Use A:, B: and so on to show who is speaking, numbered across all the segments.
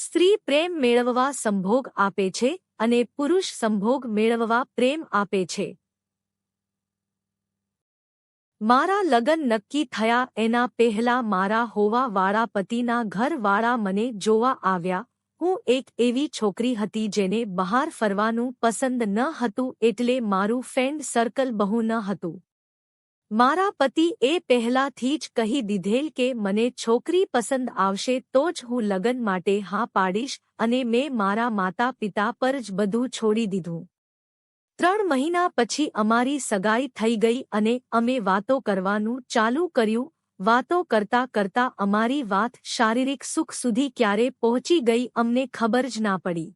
A: સ્ત્રી પ્રેમ મેળવવા સંભોગ આપે છે અને પુરુષ સંભોગ મેળવવા પ્રેમ આપે છે. મારા લગન નક્કી થયા એના પહેલા મારા હોવાવાળા પતિના ઘરવાળા મને જોવા આવ્યા. હું એક એવી છોકરી હતી જેને બહાર ફરવાનું પસંદ ન હતું એટલે મારું ફ્રેન્ડ સર્કલ બહુ ન હતું. મારા પતિ એ પહેલાથી જ કહી દીધેલ કે મને છોકરી પસંદ આવશે તો જ હું લગન માટે હા પાડીશ અને મેં મારા માતા પિતા પર જ બધું છોડી દીધું. ત્રણ મહિના પછી અમારી સગાઈ થઈ ગઈ અને અમે વાતો કરવાનું ચાલુ કર્યું. વાતો કરતા કરતા અમારી વાત શારીરિક સુખ સુધી ક્યારે પહોંચી ગઈ અમને ખબર જ ના પડી.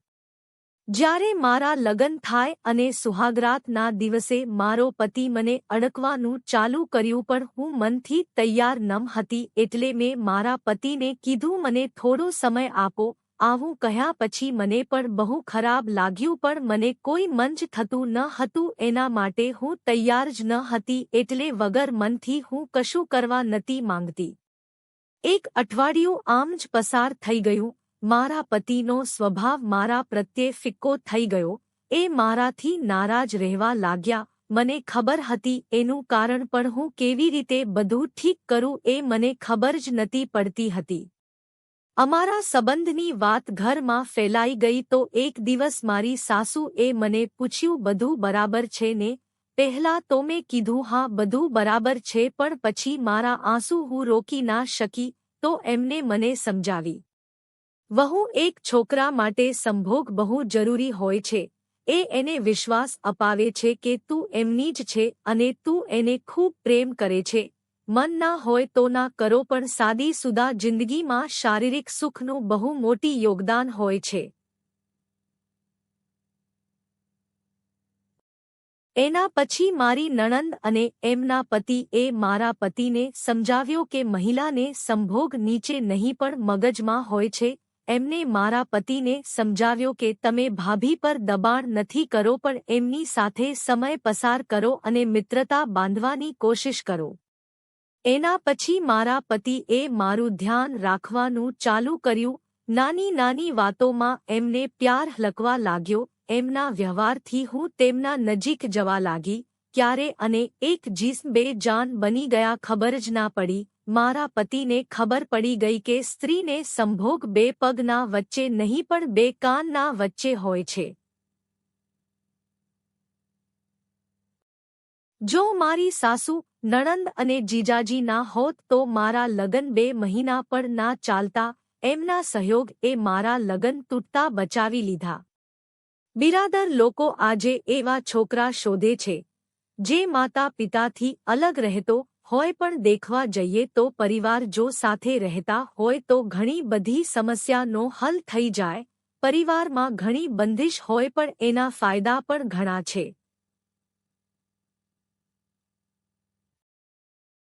A: જ્યારે મારા લગ્ન થાય અને સુહાગરાતના દિવસે મારો પતિ મને અડકવાનું ચાલુ કર્યું પણ હું મનથી તૈયાર નમ હતી એટલે મેં મારા પતિને કીધું, મને થોડો સમય આપો, આવું કહ્યા પછી મને પણ બહુ ખરાબ લાગ્યું પણ મને કોઈ મંજ થતું ન હતું, એના માટે હું તૈયાર જ ન હતી એટલે વગર મનથી હું કશું કરવા નથી માંગતી. એક અઠવાડિયું આમ જ પસાર થઈ ગયું મારા પતિનો સ્વભાવ મારા પ્રત્યે ફિક્કો થઈ ગયો. એ મારાથી નારાજ રહેવા લાગ્યા. મને ખબર હતી એનું કારણ પણ હું કેવી રીતે બધું ઠીક કરું એ મને ખબર જ નથી પડતી હતી. અમારા સંબંધની વાત ઘરમાં ફેલાઈ ગઈ તો એક દિવસ મારી સાસુ એ મને પૂછ્યું, બધું બરાબર છે ને? પહેલા તો મેં કીધું, હા, બધું બરાબર છે, પણ પછી મારા આંસુ હું રોકી ના શકી. તો એમને મને સમજાવી. વહુ એક છોકરા માટે સંભોગ બહુ જરૂરી હોય છે. એ એને વિશ્વાસ અપાવે છે કે તું એમની જ છે અને તું એને ખૂબ પ્રેમ કરે છે. મન ના હોય તો ના કરો પણ સાદી સુદા જિંદગીમાં શારીરિક સુખનું બહુ મોટી યોગદાન હોય છે. એના પછી મારી નણંદ અને એમના પતિ એ મારા પતિને સમજાવ્યો કે મહિલાને સંભોગ નીચે નહીં પણ મગજમાં હોય છે એમને મારા પતિને સમજાવ્યો કે તમે ભાભી પર દબાણ નથી કરો, પણ એમની સાથે સમય પસાર કરો અને મિત્રતા બાંધવાની કોશિશ કરો. એના પછી મારા પતિએ મારું ધ્યાન રાખવાનું ચાલુ કર્યું. નાની નાની વાતોમાં એમને પ્યાર હલકવા લાગ્યો. એમના વ્યવહારથી હું તેમના નજીક જવા લાગી. ક્યારે અને એક જીસ્મ બે જાન બની ગયા ખબર જ ના પડી. મારા પતિને ખબર પડી ગઈ કે સ્ત્રીને સંભોગ બે પગના વચ્ચે નહીં પણ બે કાનના વચ્ચે હોય છે. જો મારી સાસુ, નણંદ અને જીજાજી ના હોત તો મારા લગન બે મહિના પણ ના ચાલતા, એમના સહયોગ એ મારા લગન તૂટતા બચાવી લીધા. બિરાદર લોકો આજે એવા છોકરા શોધે છે. જે માતા પિતાથી અલગ રહેતો હોય પણ દેખવા જઈએ તો પરિવાર જો સાથે રહેતા હોય તો ઘણી બધી સમસ્યાનો હલ થઈ જાય. પરિવારમાં ઘણી બંધિશ હોય પણ એના ફાયદા પણ ઘણા છે.